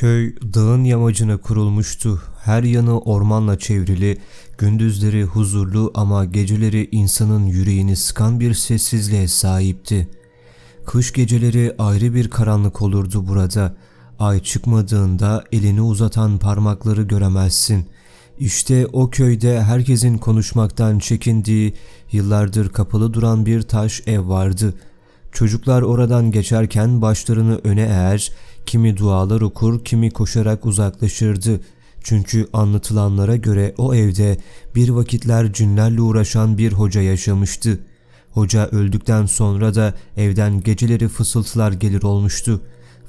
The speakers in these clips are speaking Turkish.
Köy dağın yamacına kurulmuştu. Her yanı ormanla çevrili, gündüzleri huzurlu ama geceleri insanın yüreğini sıkan bir sessizliğe sahipti. Kış geceleri ayrı bir karanlık olurdu burada. Ay çıkmadığında elini uzatan parmakları göremezsin. İşte o köyde herkesin konuşmaktan çekindiği, yıllardır kapalı duran bir taş ev vardı. Çocuklar oradan geçerken başlarını öne eğer, kimi dualar okur, kimi koşarak uzaklaşırdı. Çünkü anlatılanlara göre o evde bir vakitler cinlerle uğraşan bir hoca yaşamıştı. Hoca öldükten sonra da evden geceleri fısıltılar gelir olmuştu.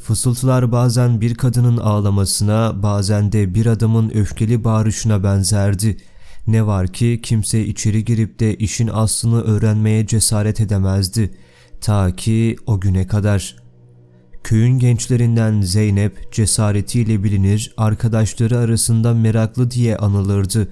Fısıltılar bazen bir kadının ağlamasına, bazen de bir adamın öfkeli bağırışına benzerdi. Ne var ki kimse içeri girip de işin aslını öğrenmeye cesaret edemezdi. Ta ki o güne kadar. Köyün gençlerinden Zeynep cesaretiyle bilinir, arkadaşları arasında meraklı diye anılırdı.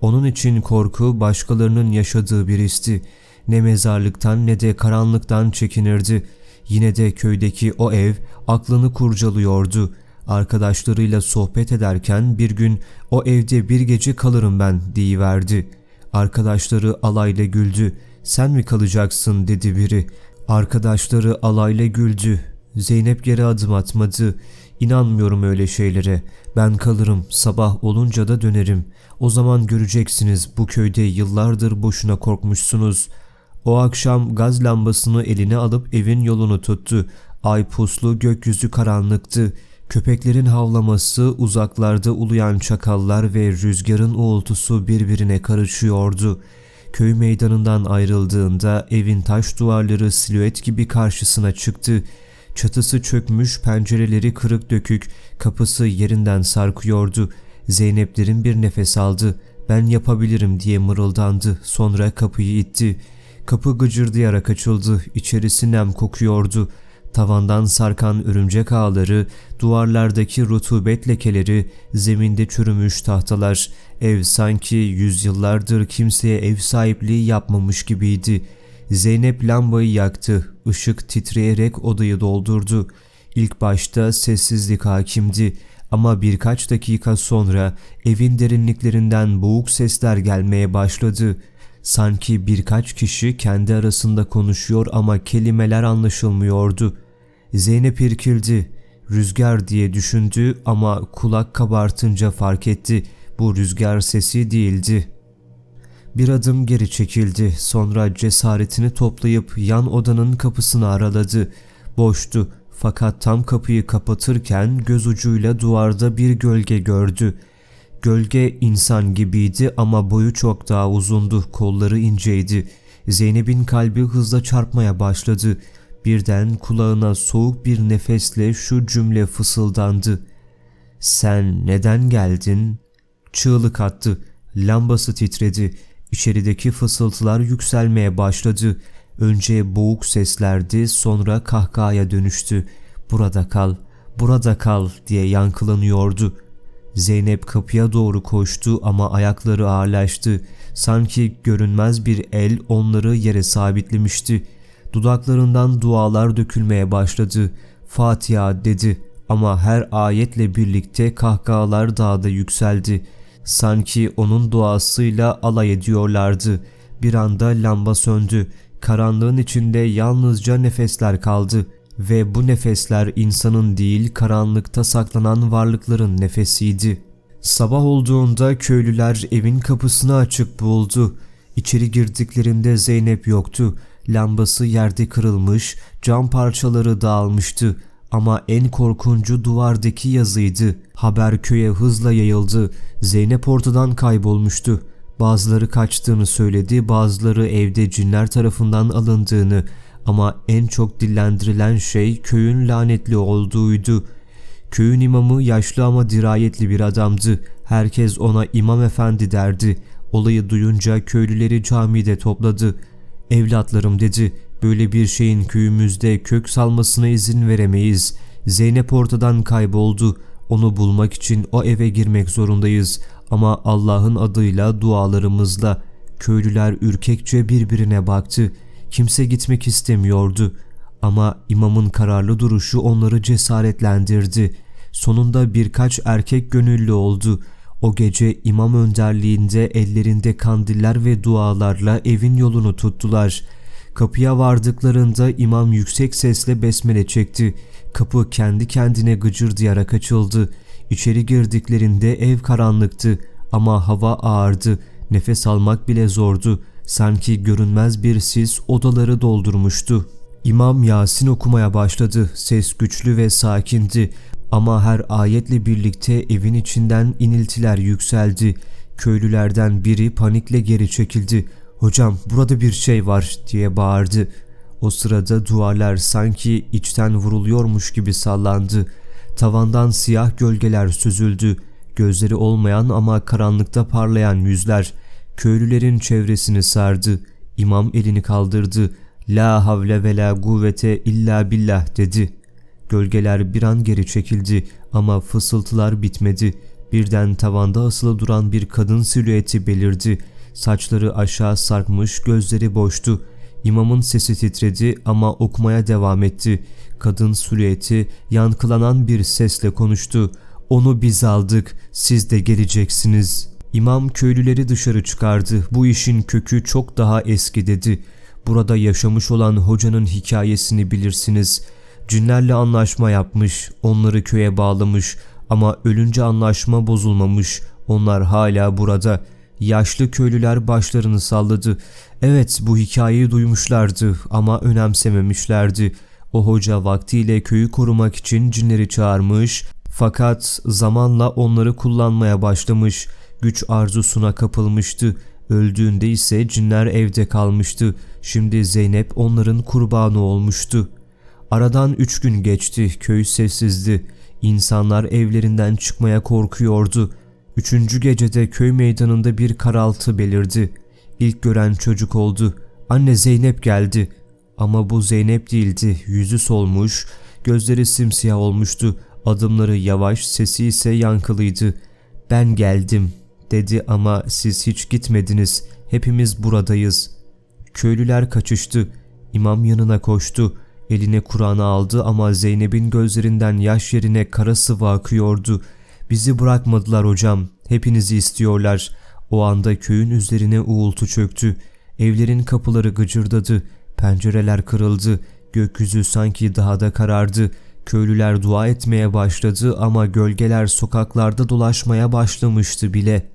Onun için korku başkalarının yaşadığı bir histi. Ne mezarlıktan ne de karanlıktan çekinirdi. Yine de köydeki o ev aklını kurcalıyordu. Arkadaşlarıyla sohbet ederken bir gün o evde bir gece kalırım ben deyiverdi. Arkadaşları alayla güldü. Sen mi kalacaksın dedi biri. Arkadaşları alayla güldü. Zeynep geri adım atmadı. İnanmıyorum öyle şeylere. Ben kalırım, sabah olunca da dönerim. O zaman göreceksiniz bu köyde yıllardır boşuna korkmuşsunuz. O akşam gaz lambasını eline alıp evin yolunu tuttu. Ay puslu gökyüzü karanlıktı. Köpeklerin havlaması, uzaklarda uluyan çakallar ve rüzgarın uğultusu birbirine karışıyordu. Köy meydanından ayrıldığında evin taş duvarları silüet gibi karşısına çıktı. Çatısı çökmüş, pencereleri kırık dökük, kapısı yerinden sarkıyordu. Zeynep derin bir nefes aldı. Ben yapabilirim diye mırıldandı. Sonra kapıyı itti. Kapı gıcırdayarak açıldı. İçerisi nem kokuyordu. Tavandan sarkan örümcek ağları, duvarlardaki rutubet lekeleri, zeminde çürümüş tahtalar. Ev sanki yüzyıllardır kimseye ev sahipliği yapmamış gibiydi. Zeynep lambayı yaktı. Işık titreyerek odayı doldurdu. İlk başta sessizlik hakimdi ama birkaç dakika sonra evin derinliklerinden boğuk sesler gelmeye başladı. Sanki birkaç kişi kendi arasında konuşuyor ama kelimeler anlaşılmıyordu. Zeynep irkildi. Rüzgar diye düşündü ama kulak kabartınca fark etti. Bu rüzgar sesi değildi. Bir adım geri çekildi. Sonra cesaretini toplayıp yan odanın kapısını araladı. Boştu fakat tam kapıyı kapatırken göz ucuyla duvarda bir gölge gördü. Gölge insan gibiydi ama boyu çok daha uzundu, kolları inceydi. Zeynep'in kalbi hızla çarpmaya başladı. Birden kulağına soğuk bir nefesle şu cümle fısıldandı. Sen neden geldin? Çığlık attı. Lambası titredi. İçerideki fısıltılar yükselmeye başladı. Önce boğuk seslerdi, sonra kahkahaya dönüştü. Burada kal, burada kal diye yankılanıyordu. Zeynep kapıya doğru koştu ama ayakları ağırlaştı. Sanki görünmez bir el onları yere sabitlemişti. Dudaklarından dualar dökülmeye başladı. Fatiha dedi ama her ayetle birlikte kahkahalar daha da yükseldi. Sanki onun duasıyla alay ediyorlardı. Bir anda lamba söndü. Karanlığın içinde yalnızca nefesler kaldı ve bu nefesler insanın değil karanlıkta saklanan varlıkların nefesiydi. Sabah olduğunda köylüler evin kapısını açık buldu. İçeri girdiklerinde Zeynep yoktu. Lambası yerde kırılmış, cam parçaları dağılmıştı. Ama en korkuncu duvardaki yazıydı. Haber köye hızla yayıldı. Zeynep ortadan kaybolmuştu. Bazıları kaçtığını söyledi, bazıları evde cinler tarafından alındığını ama en çok dillendirilen şey köyün lanetli olduğuydu. Köyün imamı yaşlı ama dirayetli bir adamdı. Herkes ona imam efendi derdi. Olayı duyunca köylüleri camide topladı. Evlatlarım dedi, böyle bir şeyin köyümüzde kök salmasına izin veremeyiz. Zeynep ortadan kayboldu. Onu bulmak için o eve girmek zorundayız. Ama Allah'ın adıyla dualarımızla köylüler ürkekçe birbirine baktı. Kimse gitmek istemiyordu. Ama imamın kararlı duruşu onları cesaretlendirdi. Sonunda birkaç erkek gönüllü oldu. O gece imam önderliğinde ellerinde kandiller ve dualarla evin yolunu tuttular. Kapıya vardıklarında imam yüksek sesle besmele çekti. Kapı kendi kendine gıcırdayarak açıldı. İçeri girdiklerinde ev karanlıktı ama hava ağırdı. Nefes almak bile zordu. Sanki görünmez bir sis odaları doldurmuştu. İmam Yasin okumaya başladı. Ses güçlü ve sakindi. Ama her ayetle birlikte evin içinden iniltiler yükseldi. Köylülerden biri panikle geri çekildi. "Hocam, burada bir şey var." diye bağırdı. O sırada duvarlar sanki içten vuruluyormuş gibi sallandı. Tavandan siyah gölgeler süzüldü. Gözleri olmayan ama karanlıkta parlayan yüzler köylülerin çevresini sardı. İmam elini kaldırdı. La havle ve la kuvvete illa billah dedi. Gölgeler bir an geri çekildi ama fısıltılar bitmedi. Birden tavanda asılı duran bir kadın silüeti belirdi. Saçları aşağı sarkmış, gözleri boştu. İmamın sesi titredi ama okumaya devam etti. Kadın silüeti yankılanan bir sesle konuştu. Onu biz aldık, siz de geleceksiniz. İmam köylüleri dışarı çıkardı. Bu işin kökü çok daha eski dedi. Burada yaşamış olan hocanın hikayesini bilirsiniz. Cinlerle anlaşma yapmış, onları köye bağlamış ama ölünce anlaşma bozulmamış. Onlar hala burada. Yaşlı köylüler başlarını salladı. Evet bu hikayeyi duymuşlardı ama önemsememişlerdi. O hoca vaktiyle köyü korumak için cinleri çağırmış fakat zamanla onları kullanmaya başlamış. Güç arzusuna kapılmıştı. Öldüğünde ise cinler evde kalmıştı. Şimdi Zeynep onların kurbanı olmuştu. Aradan üç gün geçti. Köy sessizdi. İnsanlar evlerinden çıkmaya korkuyordu. Üçüncü gecede köy meydanında bir karaltı belirdi. İlk gören çocuk oldu. Anne Zeynep geldi. Ama bu Zeynep değildi. Yüzü solmuş, gözleri simsiyah olmuştu. Adımları yavaş, sesi ise yankılıydı. Ben geldim dedi ama siz hiç gitmediniz. Hepimiz buradayız. Köylüler kaçıştı. İmam yanına koştu. Eline Kur'an'ı aldı ama Zeynep'in gözlerinden yaş yerine kara sıvı akıyordu. Bizi bırakmadılar hocam. Hepinizi istiyorlar. O anda köyün üzerine uğultu çöktü. Evlerin kapıları gıcırdadı. Pencereler kırıldı. Gökyüzü sanki daha da karardı. Köylüler dua etmeye başladı ama gölgeler sokaklarda dolaşmaya başlamıştı bile.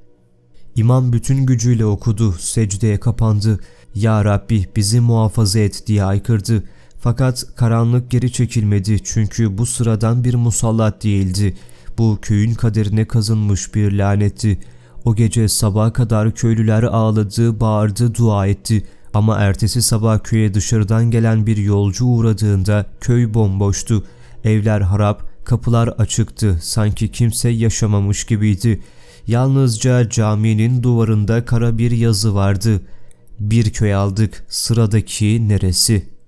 İmam bütün gücüyle okudu, secdeye kapandı. Ya Rabbi bizi muhafaza et diye aykırdı. Fakat karanlık geri çekilmedi çünkü bu sıradan bir musallat değildi. Bu köyün kaderine kazınmış bir lanetti. O gece sabaha kadar köylüler ağladı, bağırdı, dua etti. Ama ertesi sabah köye dışarıdan gelen bir yolcu uğradığında köy bomboştu. Evler harap, kapılar açıktı. Sanki kimse yaşamamış gibiydi. Yalnızca caminin duvarında kara bir yazı vardı. Bir köy aldık, sıradaki neresi?''